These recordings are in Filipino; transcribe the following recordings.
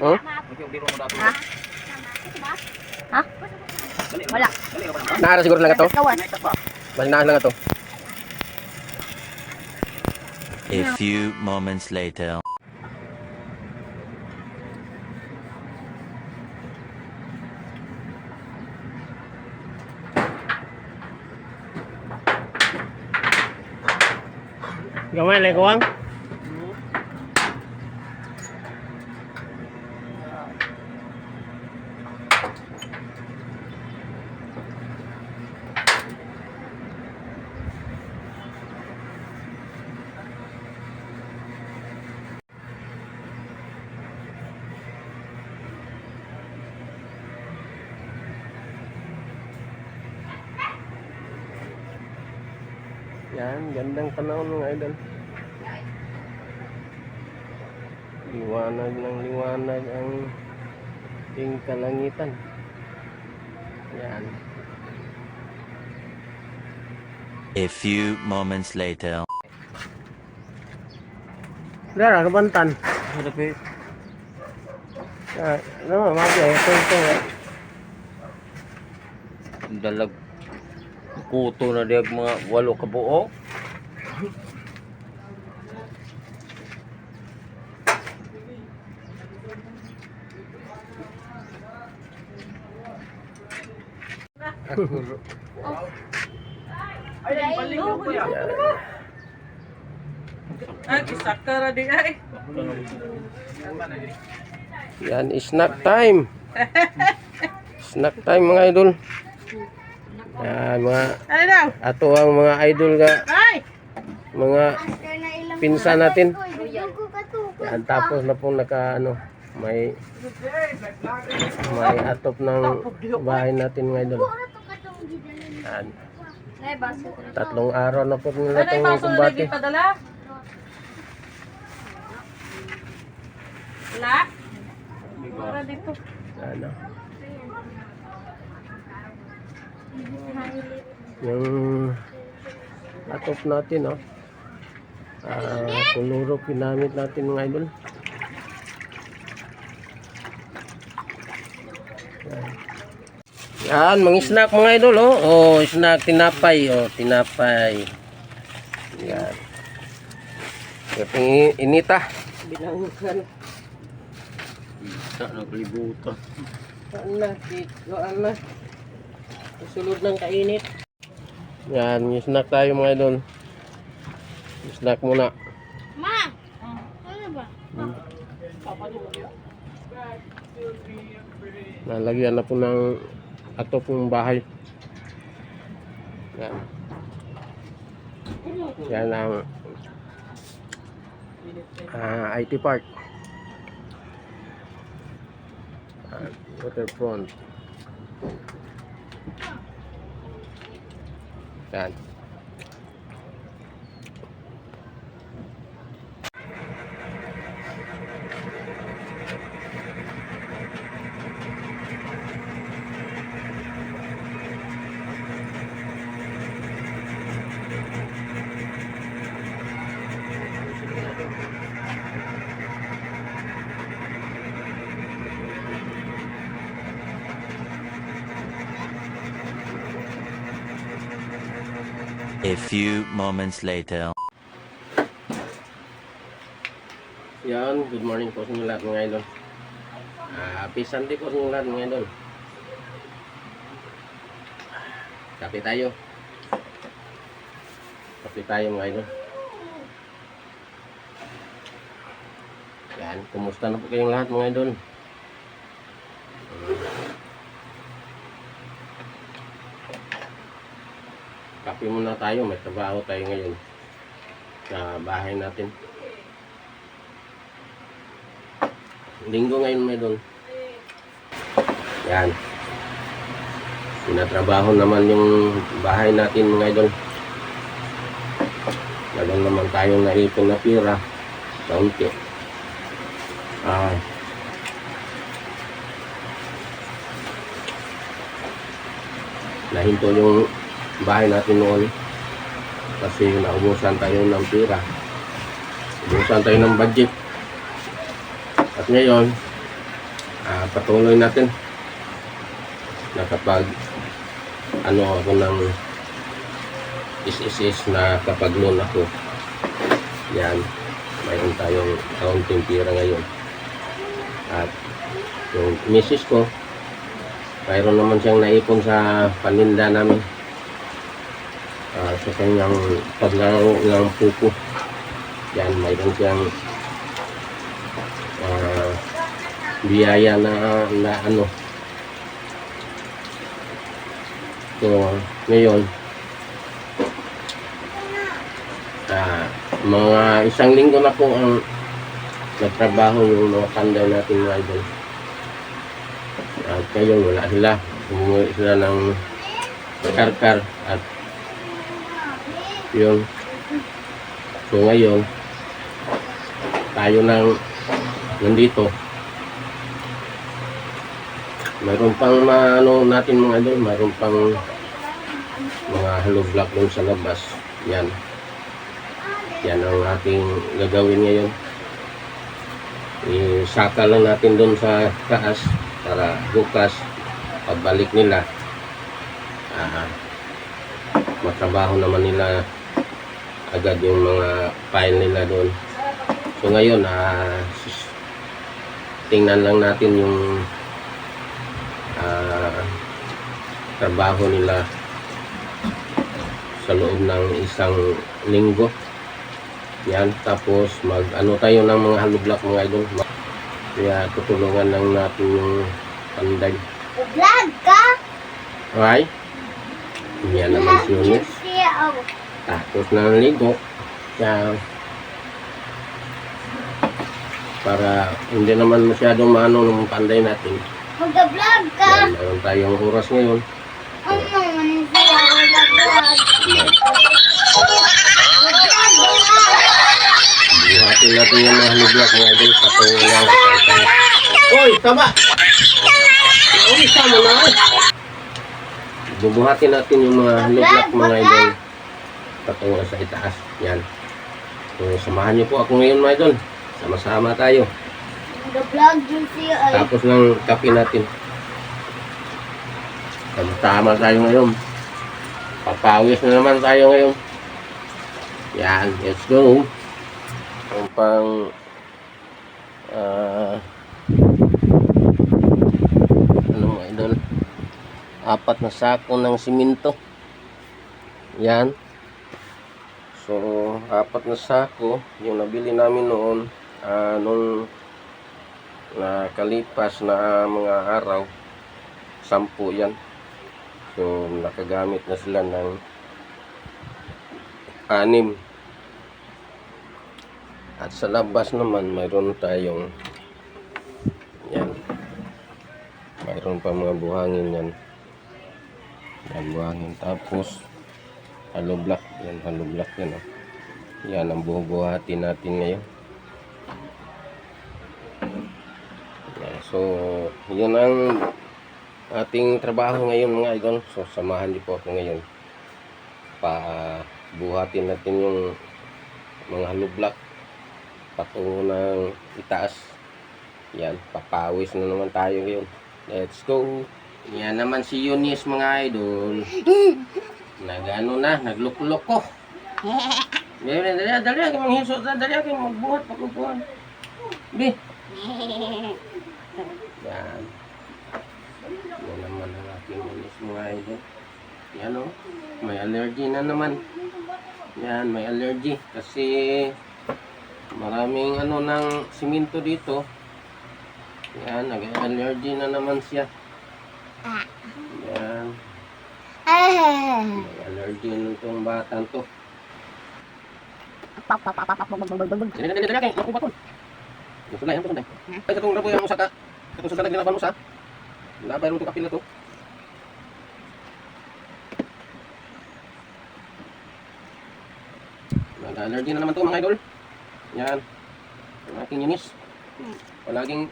Oh? Ha? Siguro lang ito. Mas lang ito. A few moments later. Kuwang. Yan, gandang panahon mga idol. Liwanag ng liwanag ang ting kalangitan. Yan. A few moments later. Dara, kabantan. Ah, ano, mabya, ito, ito. eh. dalag kuto na diag mga walo ka buo. Ay, sakara di ay. Yan, snack time. snack time mga idol. Yan, mga ato ang mga idol nga Ay! mga pinsan natin. Yan, tapos na pong naka ano, may may atop ng bahay natin mga idol. Yan. Tatlong araw na po nila itong kumbate. padala? Wala? Dito. Ano? Yung atop natin, oh. Ah, kuluro pinamit natin mga idol. Yan. Yan, mga snack mga idol, oh. Oh, snack tinapay, oh, tinapay. Yan. Kaping inita. Bilangkan. Isa na kalibutan. Saan na? Saan na? Susunod ng kainit. Yan, yung snack tayo mga idol. Snack muna. Ma! Ano ba? Nalagyan na po ng atop ng bahay. Yan. Yan ang ah, IT Park. Ah, waterfront. Yan. A few moments later. Yan, good morning po sa inyo lahat mga idol. Ah, happy Sunday po sa inyo lahat mga idol. Kape tayo. Kape tayo mga idol. Yan, kumusta na po kayong lahat mga idol? Kape muna tayo, may trabaho tayo ngayon sa bahay natin. Linggo ngayon may doon. Yan. Pinatrabaho naman yung bahay natin mga idol. Meron naman tayong naipon na pira. Kaunti. Ah. Nahinto yung bahay natin noon. Kasi naubusan tayo ng pera. Naubusan tayo ng budget. At ngayon, ah, patuloy natin na kapag ano ako ng is na kapag loan ako yan mayroon tayong kaunting pira ngayon at yung misis ko mayroon naman siyang naipon sa paninda namin Ah, sa kanyang paglaro ng pupo. Yan mayroon siyang ah, biyaya na, na ano. So ngayon ah, mga isang linggo na po ang nagtrabaho yung mga panday natin mga idol at ngayon wala sila. Umuwi sila ng karkar at yun. So ngayon tayo nang nandito. Mayroon pang ano natin mga idol mayroon pang mga hollow block doon sa labas. Yan. Yan ang ating gagawin ngayon. Isaka lang natin doon sa taas para bukas pagbalik nila ah, matrabaho naman nila agad yung mga file nila doon so ngayon ah, sus- tingnan lang natin yung ah, trabaho nila sa loob ng isang linggo yan, tapos mag ano tayo ng mga block mga idol. Kaya tutulungan lang natin yung panday. Vlog ka? Okay? Yan naman si Yunis. Tapos ng ligo. Kaya para hindi naman masyadong maano ng panday natin. Mag-vlog ka? Yan, mayroon tayong oras ngayon. Ano naman? Mag-vlog. Buhatin natin yung mga block mga idol. Patungan lang. Hoy, tama! Uy, sama na! Bubuhatin natin yung mga block mga idol. Patungo sa itaas. Yan. So, samahan niyo po ako ngayon mga idol. Sama-sama tayo. Mag-vlog din siya, ay. Tapos ng kape natin. Sama-sama tayo ngayon. Papawis na naman tayo ngayon. Yan, let's go. Ang pang ah ano mga idol apat na sako ng siminto yan so apat na sako yung nabili namin noon ah, nung nakalipas na mga araw sampu yan. So nakagamit na sila ng anim. At sa labas naman mayroon tayong yan. Mayroon pa mga buhangin yan. Yan buhangin. Tapos hollow yan hollow block yan oh. yan ang bubuhati natin ngayon. Yan, so yun ang ating trabaho ngayon mga idol. So samahan niyo po ako ngayon. Pa buhatin natin yung mga hollow block patungo ng itaas. Yan papawis na naman tayo ngayon. Let's go! Yan naman si Eunice mga idol nagano na naglukloko dali dali dali dali mga hiso dali dali magbuhat pagkukuhan bi. Yan. Yan naman ang aking Eunice mga idol. Yan o may allergy na naman. Yan may allergy. Kasi maraming ano ng siminto dito. Yan nag-allergy na naman siya. Ah. Allergy nitong batang to Dali, dali, dali, dali, makuha ko. Masulay, ang pasunday. Ay, katong rabo yung usaka. Katong sa naglaban mo sa. Labay mo itong kapil na to. Nag-allergy na naman to mga idol. Yan. Ang aking yunis. Palaging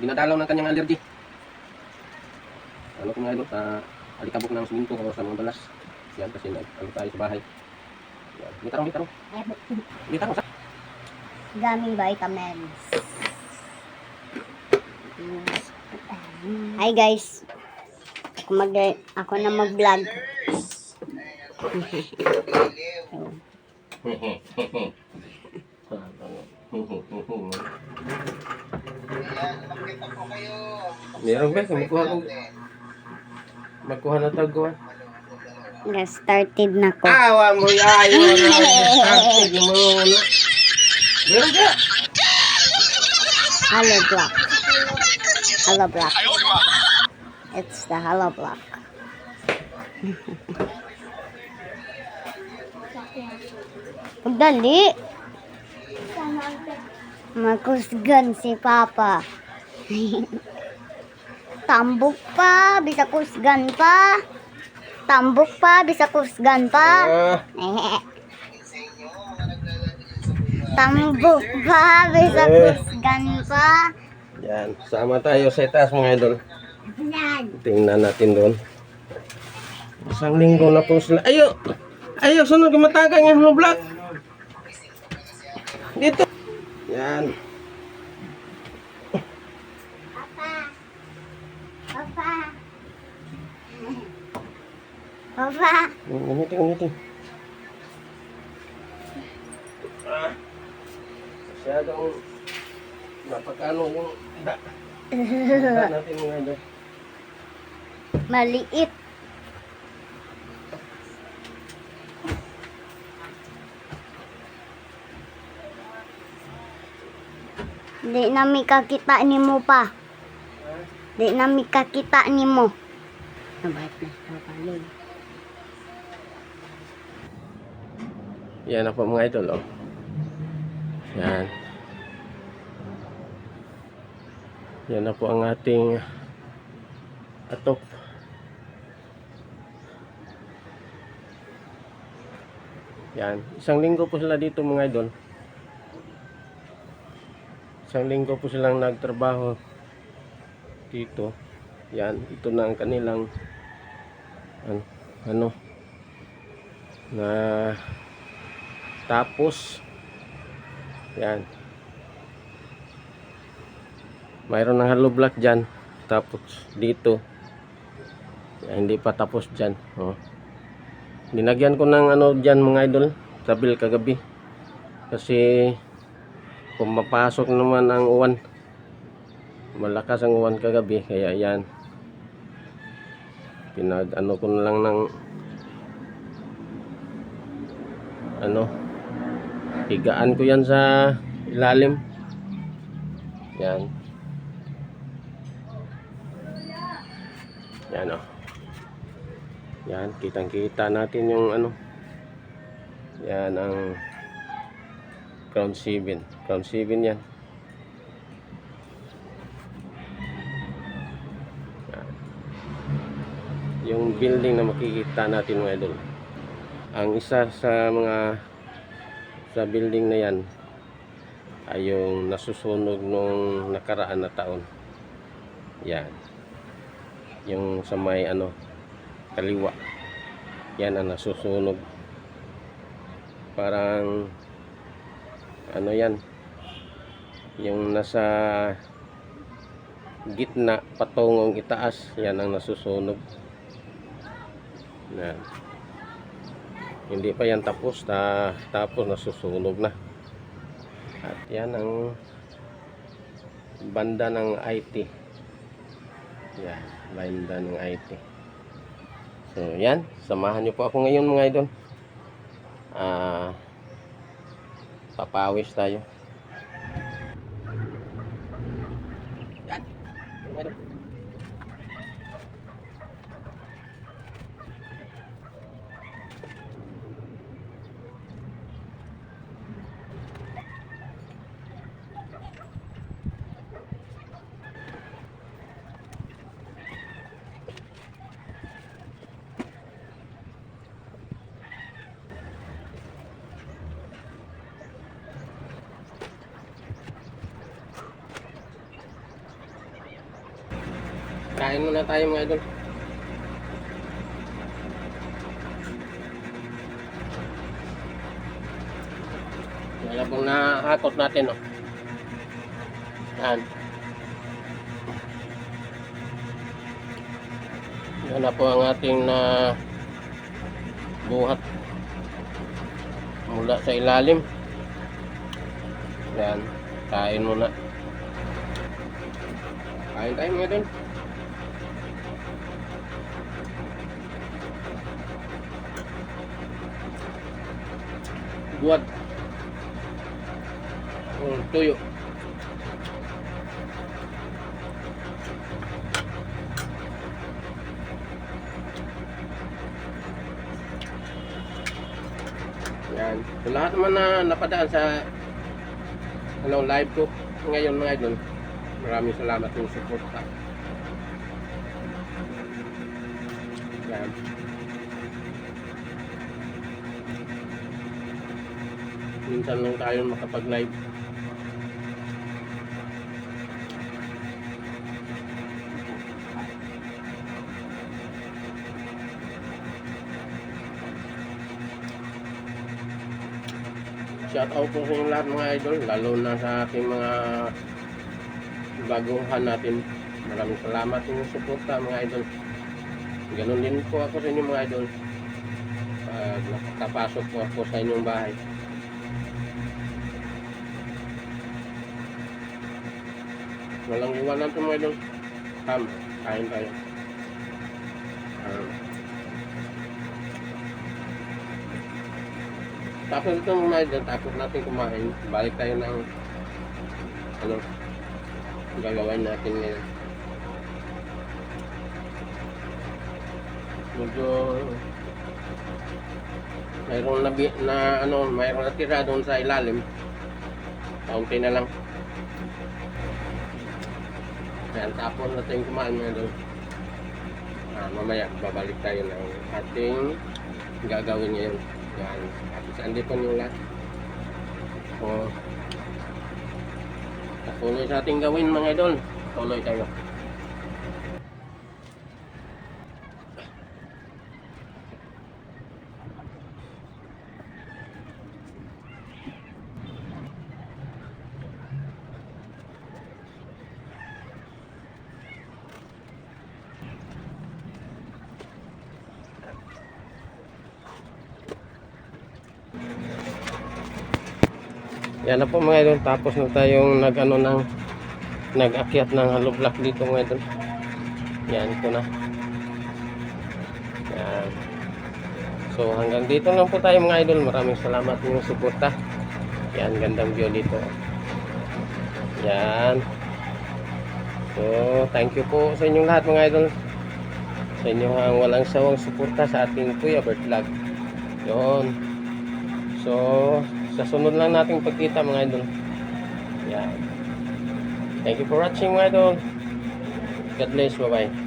dinadalaw ng kanyang allergy. Ano ko mga idol, sa alikabok ng siminto o sa mga balas. Yan, kasi ano tayo sa bahay. Yan. May tarong, may tarong. May tarong. sa- Daming vitamins. Hi guys. Ako mag ako na mag-vlog. Meron ba? Magkuha kong... Magkuha na taguan. Guys, started na ko. Awa mo yayo na. Started mo ano. Meron ka? Hello block. Hello block. It's the hello block. Dali. Makusgan si Papa. Tambok pa, bisa kusgan pa. Tambok pa, bisa kusgan pa. Ah, Tambok pa, bisa kusgan pa. yan. Sama tayo sa itaas mga idol. Tingnan natin doon. Isang linggo na po sila. Ayo! Ayo, sunod kumataga ng hello vlog. Dito. Yan. Papa. Ngumiti, ngumiti. Ah. Masyadong napakano yung da. Da natin mga idol. Maliit. Di na mi kakita ni mo pa. Di na mi kakita ni mo. Nabait na sa palong. Yan na mga idol, oh. Yan. Yan na po ang ating atop. Yan. Isang linggo po sila dito mga idol. Isang linggo po silang nagtrabaho dito. Yan. Ito na ang kanilang ano, ano na tapos yan. Mayroon ng hollow block dyan. Tapos dito. Yan, hindi pa tapos dyan. Oh. dinagyan ko ng ano dyan mga idol sa bill kagabi. Kasi pumapasok naman ang uwan malakas ang uwan kagabi kaya yan. Pinag ano ko na lang ng ano higaan ko yan sa ilalim. Yan. Yan o yan kitang kita natin yung ano. Yan ang crown 7 crown 7 yan. Yan. yung building na makikita natin mga idol. Ang isa sa mga sa building na yan ay yung nasusunog nung nakaraan na taon. Yan. Yung sa may ano kaliwa. Yan ang nasusunog. Parang ano yan? Yung nasa gitna patungong itaas yan ang nasusunog. Yan hindi pa yan tapos. Ta, tapos nasusunog na. At yan ang banda ng IT yan banda ng IT so yan. Samahan nyo po ako ngayon mga idol. Ah papawis tayo Kain muna tayo mga idol. Wala pong nakakot natin oh. Yan. Yan na po ang ating na buhat mula sa ilalim. Yan. Kain muna. Kain tayo mga idol. Buhat. Oh, tuyo. Yan. Sa lahat naman na napadaan sa ano, live ko ngayon mga idol. Maraming salamat yung support ha. Yan. Minsan lang tayo makapag-live. Shout out po sa inyong lahat mga idol, lalo na sa aking mga baguhan natin. Maraming salamat sa suporta mga idol. Ganon din po ako sa inyong mga idol. Pag nakapasok po ako sa inyong bahay. Walang iwanan po mga idol. Tam, kain tayo. Um, tapos ito mga idol, tapos natin kumain, balik tayo ng ano, gagawin natin ngayon. Medyo mayroong na, na ano, mayroong natira doon sa ilalim. Kaunti na lang. Ayan, tapos natin kumain mga idol. Ah, mamaya, babalik tayo ng ating gagawin ngayon. Yan. Tapos andito yung lahat. So, patuloy sa ating gawin mga idol. Tuloy tayo. Yan na po mga idol. Tapos na tayong nag ano ng nag-akyat ng hollow dito mga idol. Yan ito na. Yan. So hanggang dito lang po tayo mga idol. Maraming salamat sa inyong suporta. Yan gandang view dito. Yan. So thank you po sa inyong lahat mga idol. Sa inyong ang walang sawang suporta sa ating Kuya Bert Vlog. Yun. So, sa sunod lang nating pagkita mga idol. Yan. Thank you for watching mga idol. God bless. Bye-bye.